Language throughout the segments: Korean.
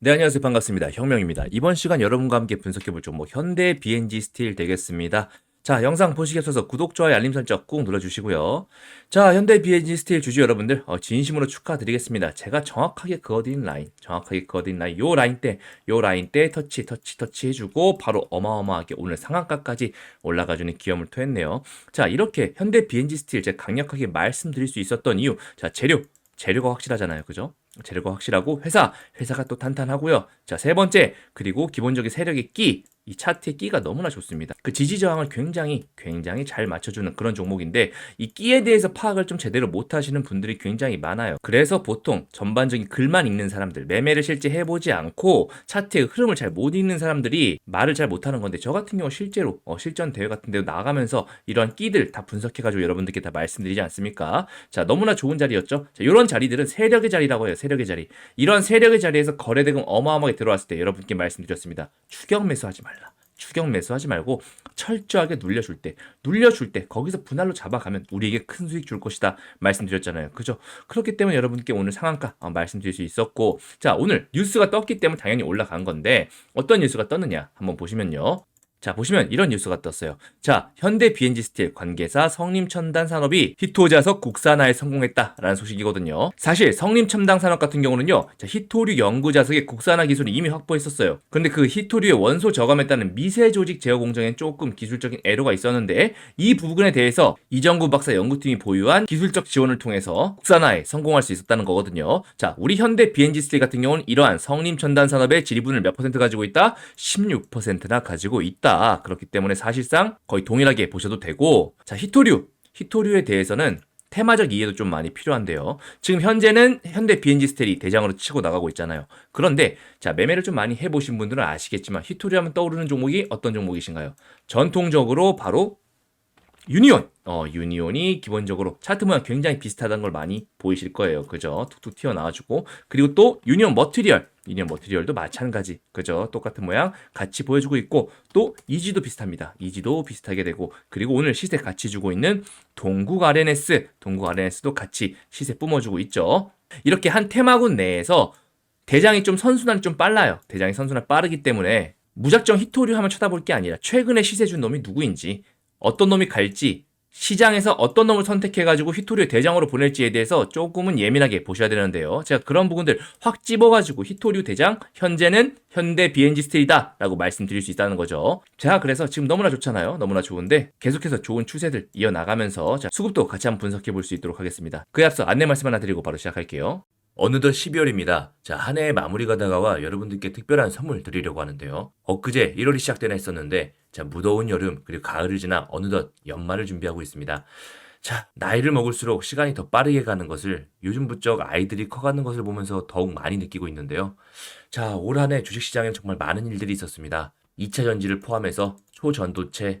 네, 안녕하세요. 반갑습니다. 혁명입니다. 이번 시간 여러분과 함께 분석해볼 종목 현대 BNG 스틸 되겠습니다. 자, 영상 보시기 앞서서 구독, 좋아요, 알림 설정 꾹 눌러주시고요. 자, 현대 BNG 스틸 주주 여러분들 어, 진심으로 축하드리겠습니다. 제가 정확하게 그어드린 라인, 정확하게 그어드린 라인, 요 라인 때, 요 라인 때 터치, 터치, 터치 해주고 바로 어마어마하게 오늘 상한가까지 올라가주는 기염을 토했네요. 자, 이렇게 현대 BNG 스틸 제가 강력하게 말씀드릴 수 있었던 이유, 자, 재료, 재료가 확실하잖아요. 그죠? 재료가 확실하고 회사, 회사가 또 탄탄하고요. 자, 세 번째, 그리고 기본적인 세력의 끼, 이 차트의 끼가 너무나 좋습니다. 그 지지 저항을 굉장히 굉장히 잘 맞춰주는 그런 종목인데 이 끼에 대해서 파악을 좀 제대로 못하시는 분들이 굉장히 많아요. 그래서 보통 전반적인 글만 읽는 사람들, 매매를 실제 해보지 않고 차트의 흐름을 잘 못 읽는 사람들이 말을 잘 못하는 건데 저 같은 경우 실제로 어, 실전 대회 같은 데 나가면서 이런 끼들 다 분석해가지고 여러분들께 다 말씀드리지 않습니까? 자 너무나 좋은 자리였죠. 자 이런 자리들은 세력의 자리라고 해요. 세력의 자리. 이런 세력의 자리에서 거래대금 어마어마하게 들어왔을 때 여러분께 말씀드렸습니다. 추격 매수하지 말라. 추격 매수하지 말고 철저하게 눌려줄 때, 눌려줄 때 거기서 분할로 잡아가면 우리에게 큰 수익 줄 것이다 말씀드렸잖아요. 그죠? 그렇기 때문에 여러분께 오늘 상한가 어, 말씀드릴 수 있었고, 자 오늘 뉴스가 떴기 때문에 당연히 올라간 건데 어떤 뉴스가 떴느냐 한번 보시면요. 자, 보시면 이런 뉴스가 떴어요. 자, 현대 BNG 스틸 관계사 성림첨단 산업이 히토자석 국산화에 성공했다라는 소식이거든요. 사실 성림첨단 산업 같은 경우는요, 자, 히토류 연구 자석의 국산화 기술을 이미 확보했었어요. 근데 그 히토류의 원소 따른 미세 조직 제어 공정엔 조금 기술적인 애로가 있었는데 이 부분에 대해서 이정구 박사 연구팀이 보유한 기술적 지원을 통해서 국산화에 성공할 수 있었다는 거거든요. 자, 우리 현대 BNG 스틸 같은 경우는 이러한 성림첨단 산업의 지리분을 몇 퍼센트 가지고 있다? 16%나 가지고 있다. 그렇기 때문에 사실상 거의 동일하게 보셔도 되고, 자, 히토류. 히토류에 대해서는 테마적 이해도 좀 많이 필요한데요. 지금 현재는 현대 BNG 스텔이 대장으로 치고 나가고 있잖아요. 그런데 자 매매를 좀 많이 해보신 분들은 아시겠지만 히토류 하면 떠오르는 종목이 어떤 종목이신가요? 전통적으로 바로 유니온. 어, 유니온이 기본적으로 차트 모양 굉장히 비슷하다는 걸 많이 보이실 거예요. 그죠? 툭툭 튀어나와주고. 그리고 또 유니온 머티리얼. 유니온 머티리얼도 마찬가지. 그죠? 똑같은 모양 같이 보여주고 있고, 또 이지도 비슷합니다. 이지도 비슷하게 되고, 그리고 오늘 시세 같이 주고 있는 동국 RNS. 동국 RNS도 같이 시세 뿜어주고 있죠. 이렇게 한 테마군 내에서 대장이 좀 선순환이 좀 빨라요. 대장이 선순환 빠르기 때문에 무작정 히토류 하면 쳐다볼 게 아니라 최근에 시세 준 놈이 누구인지 어떤 놈이 갈지 시장에서 어떤 놈을 선택해가지고 히토류의 대장으로 보낼지에 대해서 조금은 예민하게 보셔야 되는데요. 제가 그런 부분들 확 집어가지고 히토류 대장 현재는 현대 BNG 스틸이다 라고 말씀드릴 수 있다는 거죠. 자 그래서 지금 너무나 좋잖아요. 너무나 좋은데 계속해서 좋은 추세들 이어나가면서 자, 수급도 같이 한번 분석해 볼 수 있도록 하겠습니다. 그에 앞서 안내 말씀 하나 드리고 바로 시작할게요. 어느덧 12월입니다. 자, 한 해의 마무리가 다가와 여러분들께 특별한 선물 드리려고 하는데요. 엊그제 1월이 시작되나 했었는데, 자, 무더운 여름, 그리고 가을을 지나 어느덧 연말을 준비하고 있습니다. 자, 나이를 먹을수록 시간이 더 빠르게 가는 것을 요즘 부쩍 아이들이 커가는 것을 보면서 더욱 많이 느끼고 있는데요. 자, 올 한 해 주식시장엔 정말 많은 일들이 있었습니다. 2차 전지를 포함해서 초전도체,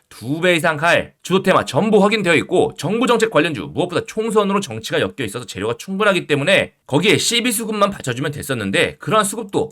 두 배 이상 갈 주도 테마 전부 확인되어 있고 정부 정책 관련주 무엇보다 총선으로 정치가 엮여 있어서 재료가 충분하기 때문에 거기에 CB 수급만 받쳐주면 됐었는데 그러한 수급도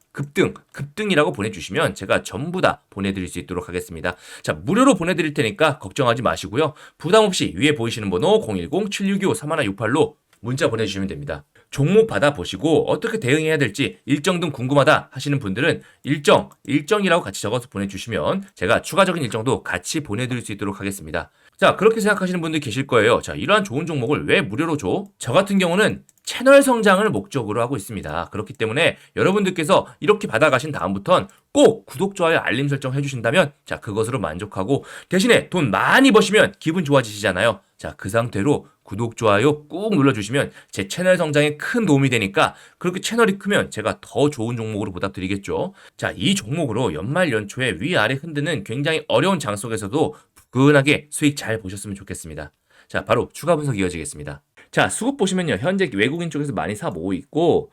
급등, 급등이라고 보내주시면 제가 전부 다 보내드릴 수 있도록 하겠습니다. 자, 무료로 보내드릴 테니까 걱정하지 마시고요. 부담 없이 위에 보이시는 번호 010-7625-3168로 문자 보내주시면 됩니다. 종목 받아보시고 어떻게 대응해야 될지 일정 등 궁금하다 하시는 분들은 일정, 일정이라고 같이 적어서 보내주시면 제가 추가적인 일정도 같이 보내드릴 수 있도록 하겠습니다. 자, 그렇게 생각하시는 분들 계실 거예요. 자, 이러한 좋은 종목을 왜 무료로 줘? 저 같은 경우는 채널 성장을 목적으로 하고 있습니다. 그렇기 때문에 여러분들께서 이렇게 받아가신 다음부턴 꼭 구독, 좋아요, 알림 설정 해주신다면 자, 그것으로 만족하고 대신에 돈 많이 버시면 기분 좋아지시잖아요. 자, 그 상태로 구독, 좋아요 꾹 눌러주시면 제 채널 성장에 큰 도움이 되니까 그렇게 채널이 크면 제가 더 좋은 종목으로 보답드리겠죠. 자, 이 종목으로 연말 연초에 위아래 흔드는 굉장히 어려운 장 속에서도 부근하게 수익 잘 보셨으면 좋겠습니다. 자, 바로 추가 분석 이어지겠습니다. 자, 수급 보시면요. 현재 외국인 쪽에서 많이 사 모으고 있고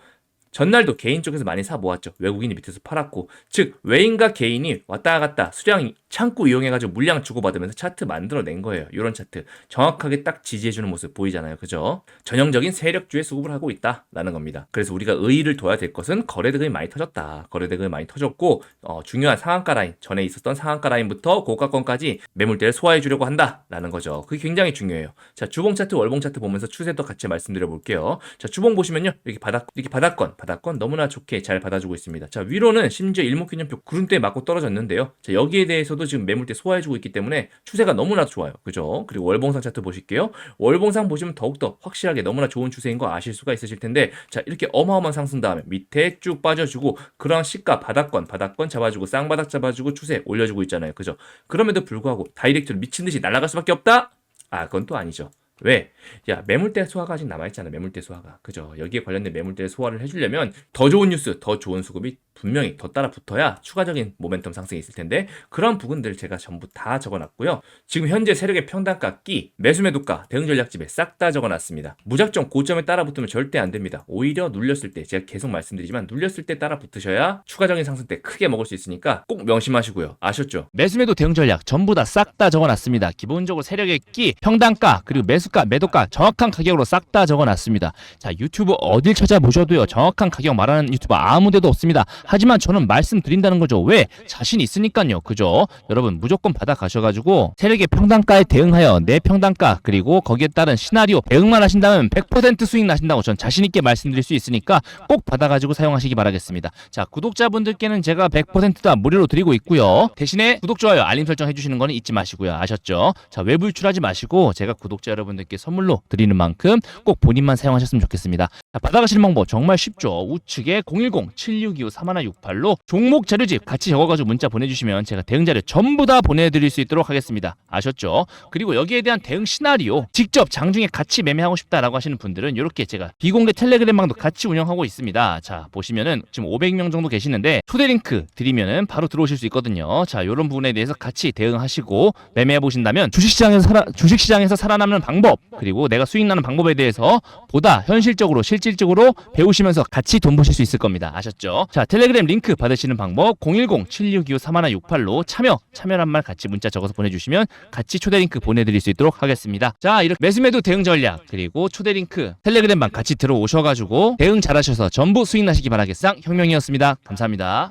전날도 개인 쪽에서 많이 사 모았죠. 외국인이 밑에서 팔았고, 즉 외인과 개인이 왔다 갔다 수량 창구 이용해가지고 물량 주고받으면서 차트 만들어낸 거예요. 이런 차트 정확하게 딱 지지해주는 모습 보이잖아요, 그죠? 전형적인 세력주의 수급을 하고 있다라는 겁니다. 그래서 우리가 의의를 둬야 될 것은 거래대금이 많이 터졌다. 거래대금이 많이 터졌고 어, 중요한 상한가 라인 전에 있었던 상한가 라인부터 고가권까지 매물대를 소화해 주려고 한다라는 거죠. 그게 굉장히 중요해요. 자, 주봉 차트, 월봉 차트 보면서 추세도 같이 말씀드려 볼게요. 자, 주봉 보시면요, 이렇게 바닥 이렇게 바닥권 바닥권 너무나 좋게 잘 받아주고 있습니다. 자 위로는 심지어 일목균형표 구름대에 맞고 떨어졌는데요. 자 여기에 대해서 도 지금 매물대 소화해주고 있기 때문에 추세가 너무나 좋아요. 그죠? 그리고 월봉상 차트 보실게요. 월봉상 보시면 더욱더 확실하게 너무나 좋은 추세인 거 아실 수가 있으실 텐데 자 이렇게 어마어마한 상승 다음에 밑에 쭉 빠져주고 그러한 시가 바닥권 바닥권 잡아주고 쌍바닥 잡아주고 추세 올려주고 있잖아요. 그죠? 그럼에도 불구하고 다이렉트로 미친 듯이 날아갈 수밖에 없다? 아 그건 또 아니죠. 왜? 야, 매물대 소화가 아직 남아있잖아, 매물대 소화가. 그죠? 여기에 관련된 매물대 소화를 해주려면 더 좋은 뉴스, 더 좋은 수급이 분명히 더 따라 붙어야 추가적인 모멘텀 상승이 있을 텐데, 그런 부분들 제가 전부 다 적어놨고요. 지금 현재 세력의 평단가 끼, 매수 매도가, 대응 전략집에 싹 다 적어놨습니다. 무작정 고점에 따라 붙으면 절대 안 됩니다. 오히려 눌렸을 때, 제가 계속 말씀드리지만, 눌렸을 때 따라 붙으셔야 추가적인 상승 때 크게 먹을 수 있으니까 꼭 명심하시고요. 아셨죠? 매수 매도 대응 전략 전부 다 싹 다 적어놨습니다. 기본적으로 세력의 끼, 평단가, 그리고 매수가, 매도가 정확한 가격으로 싹 다 적어놨습니다. 자 유튜브 어딜 찾아보셔도요 정확한 가격 말하는 유튜버 아무데도 없습니다. 하지만 저는 말씀드린다는 거죠. 왜? 자신 있으니까요. 그죠? 여러분 무조건 받아 가셔가지고 세력의 평단가에 대응하여 내 평단가 그리고 거기에 따른 시나리오 대응만 하신다면 100% 수익 나신다고 전 자신 있게 말씀드릴 수 있으니까 꼭 받아가지고 사용하시기 바라겠습니다. 자 구독자분들께는 제가 100%다 무료로 드리고 있고요. 대신에 구독 좋아요 알림 설정 해주시는 거는 잊지 마시고요. 아셨죠? 자 외부 유출하지 마시고 제가 구독자 여러분들께 선물로 드리는 만큼 꼭 본인만 사용하셨으면 좋겠습니다. 자, 받아가시는 방법 정말 쉽죠. 우측에 010-7625-3168로 종목 자료집 같이 적어가지고 문자 보내주시면 제가 대응 자료 전부 다 보내드릴 수 있도록 하겠습니다. 아셨죠? 그리고 여기에 대한 대응 시나리오 직접 장중에 같이 매매하고 싶다라고 하시는 분들은 이렇게 제가 비공개 텔레그램 방도 같이 운영하고 있습니다. 자 보시면은 지금 500명 정도 계시는데 초대 링크 드리면은 바로 들어오실 수 있거든요. 자 이런 부분에 대해서 같이 대응하시고 매매해 보신다면 주식시장에서 살아, 주식시장에서 살아남는 방법 그리고 내가 수익 나는 방법에 대해서 보다 현실적으로 실질적으로 배우시면서 같이 돈 버실 수 있을 겁니다. 아셨죠? 자 텔레그램 링크 받으시는 방법 010-7625-3168로 참여 참여란 말 같이 문자 적어서 보내주시면 같이 초대 링크 보내드릴 수 있도록 하겠습니다. 자 이렇게 매수매도 대응 전략 그리고 초대 링크 텔레그램방 같이 들어오셔가지고 대응 잘하셔서 전부 수익 나시기 바라겠상 혁명이었습니다. 감사합니다.